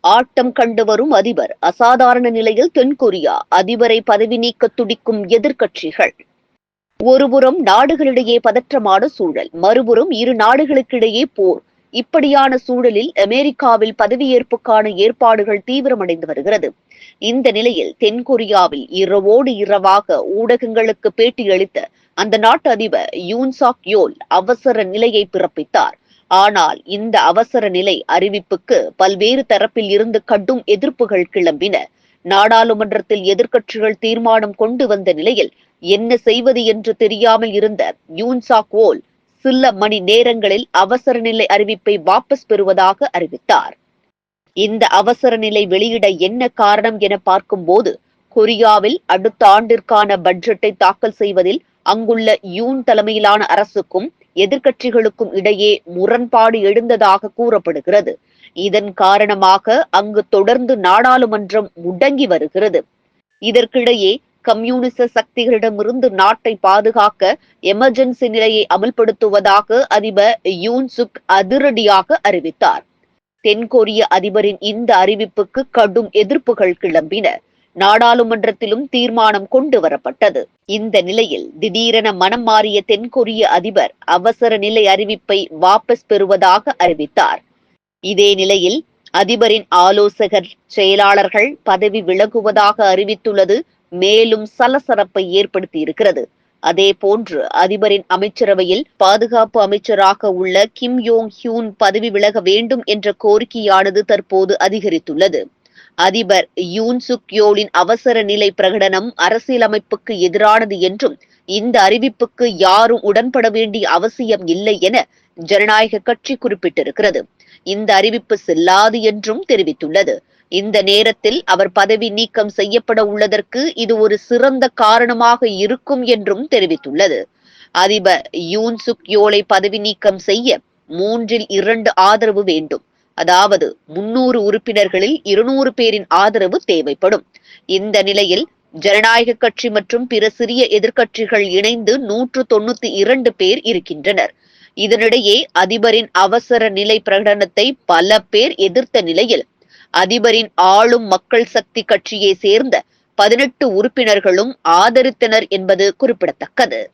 ஆட்டம் கண்டு வரும் அதிபர். அசாதாரண நிலையில் தென்கொரியா அதிபரை பதவி நீக்க துடிக்கும் எதிர்க்கட்சிகள். ஒருபுறம் நாடுகளிடையே பதற்றமான சூழல் மறுபுறம் இரு நாடுகளுக்கிடையே போர். இப்படியான சூழலில் அமெரிக்காவில் பதவியேற்புக்கான ஏற்பாடுகள் தீவிரமடைந்து வருகிறது. இந்த நிலையில் தென்கொரியாவில் இரவோடு இரவாக ஊடகங்களுக்கு பேட்டியளித்த அந்த நாட்டு அதிபர் யூன்சாக் யோல் அவசர நிலையை பிறப்பித்தார். ஆனால் இந்த அவசர நிலை அறிவிப்புக்கு பல்வேறு தரப்பில் இருந்து கடும் எதிர்ப்புகள் கிளம்பின. நாடாளுமன்றத்தில் எதிர்க்கட்சிகள் தீர்மானம் கொண்டு வந்த நிலையில் என்ன செய்வது என்று தெரியாமல் இருந்த யூன்சாக் ஓல் சில மணி நேரங்களில் அவசர நிலை அறிவிப்பை வாபஸ் பெறுவதாக அறிவித்தார். இந்த அவசர நிலை வெளியிட என்ன காரணம் என பார்க்கும்போது கொரியாவில் அடுத்த ஆண்டிற்கான பட்ஜெட்டை தாக்கல் செய்வதில் அங்குள்ள யூன் தலைமையிலான அரசுக்கும் எதிர்க்கட்சிகளுக்கும் இடையே முரண்பாடு எழுந்ததாக கூறப்படுகிறது. இதன் காரணமாக அங்கு தொடர்ந்து நாடாளுமன்றம் முடங்கி வருகிறது. இதற்கிடையே கம்யூனிச சக்திகளிடமிருந்து நாட்டை பாதுகாக்க எமர்ஜென்சி நிலையை அமல்படுத்துவதாக அதிபர் யூன் சுக் அதிரடியாக அறிவித்தார். தென்கொரிய அதிபரின் இந்த அறிவிப்புக்கு கடும் எதிர்ப்புகள் கிளம்பின. நாடாளுமன்றத்திலும் தீர்மானம் கொண்டு வரப்பட்டது இந்த நிலையில் திடீரென மனம் மாறிய தென்கொரிய அதிபர் அவசர நிலை அறிவிப்பை வாபஸ் பெறுவதாக அறிவித்தார். இதே நிலையில் அதிபரின் ஆலோசகர் செயலாளர்கள் பதவி விலகுவதாக அறிவித்துள்ளது மேலும் சலசலப்பை ஏற்படுத்தி இருக்கிறது அதே போன்று அதிபரின் அமைச்சரவையில் பாதுகாப்பு அமைச்சராக உள்ள கிம் யோங் ஹியூன் பதவி விலக வேண்டும் என்ற கோரிக்கையானது தற்போது அதிகரித்துள்ளது. அதிபர் யூன் சுக்யோலின் அவசர நிலை பிரகடனம் அரசியலமைப்புக்கு எதிரானது என்றும் இந்த அறிவிப்புக்கு யாரும் உடன்பட வேண்டிய அவசியம் இல்லை என ஜனநாயக கட்சி குறிப்பிட்டிருக்கிறது. இந்த அறிவிப்பு செல்லாது என்றும் தெரிவித்துள்ளது. இந்த நேரத்தில் அவர் பதவி நீக்கம் செய்யப்பட உள்ளதற்கு இது ஒரு சிறந்த காரணமாக இருக்கும் என்றும் தெரிவித்துள்ளது. அதிபர் யூன் சுக் யோலை பதவி நீக்கம் செய்ய மூன்றில் இரண்டு ஆதரவு வேண்டும். அதாவது முன்னூறு உறுப்பினர்களில் இருநூறு பேரின் ஆதரவு தேவைப்படும். இந்த நிலையில் ஜனநாயக கட்சி மற்றும் பிற சிறிய எதிர்க்கட்சிகள் இணைந்து நூற்று தொண்ணூத்தி இரண்டு பேர் இருக்கின்றனர். இதனிடையே அதிபரின் அவசர நிலை பிரகடனத்தை பல பேர் எதிர்த்த நிலையில் அதிபரின் ஆளும் மக்கள் சக்தி கட்சியை சேர்ந்த பதினெட்டு உறுப்பினர்களும் ஆதரித்தனர் என்பது குறிப்பிடத்தக்கது.